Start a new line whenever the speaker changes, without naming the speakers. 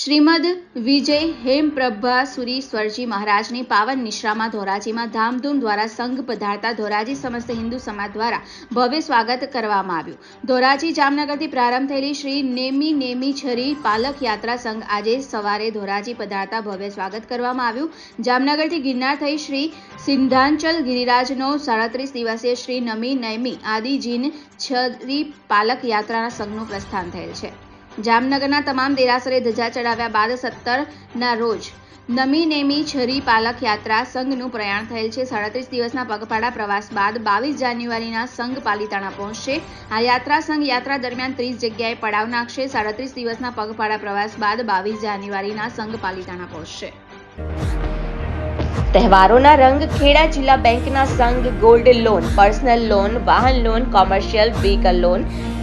શ્રીમદ વિજય હેમપ્રભાસુરી સ્વરજી મહારાજની પાવન નિશ્રામાં ધોરાજીમાં ધામધૂમ દ્વારા સંઘ પધારતા ધોરાજી સમસ્ત હિન્દુ સમાજ દ્વારા ભવ્ય સ્વાગત કરવામાં આવ્યું. ધોરાજી જામનગરથી પ્રારંભ થયેલી શ્રી નેમી નેમી છરી પાલક યાત્રા સંઘ આજે સવારે ધોરાજી પધારતા ભવ્ય સ્વાગત કરવામાં આવ્યું. જામનગરથી ગિરનાર થઈ શ્રી સિંધાંચલ ગિરિરાજનો સાડત્રીસ દિવસીય શ્રી નમી નૈમી આદિ જીન છરી પાલક યાત્રાના સંઘનું પ્રસ્થાન થયેલ છે. જામનગરના તમામ દેરાસરે ધજા ચડાવ્યા બાદ સત્તરના રોજ નમી નેમી છરી પાલક યાત્રા સંઘનું પ્રયાણ થયેલ છે. સાડત્રીસ દિવસના પગપાળા પ્રવાસ બાદ બાવીસ જાન્યુઆરીના સંઘ પાલિતાણા પહોંચશે. આ યાત્રા સંઘ યાત્રા દરમિયાન ત્રીસ જગ્યાએ પડાવ નાખશે. સાડત્રીસ દિવસના પગપાળા પ્રવાસ બાદ બાવીસ જાન્યુઆરીના સંઘ પાલિતાણા પહોંચશે.
તહેવારોના રંગ ખેડા જિલ્લા બેંકના સંઘ ગોલ્ડ લોન, પર્સનલ લોન, વાહન loan, commercial, vehicle loan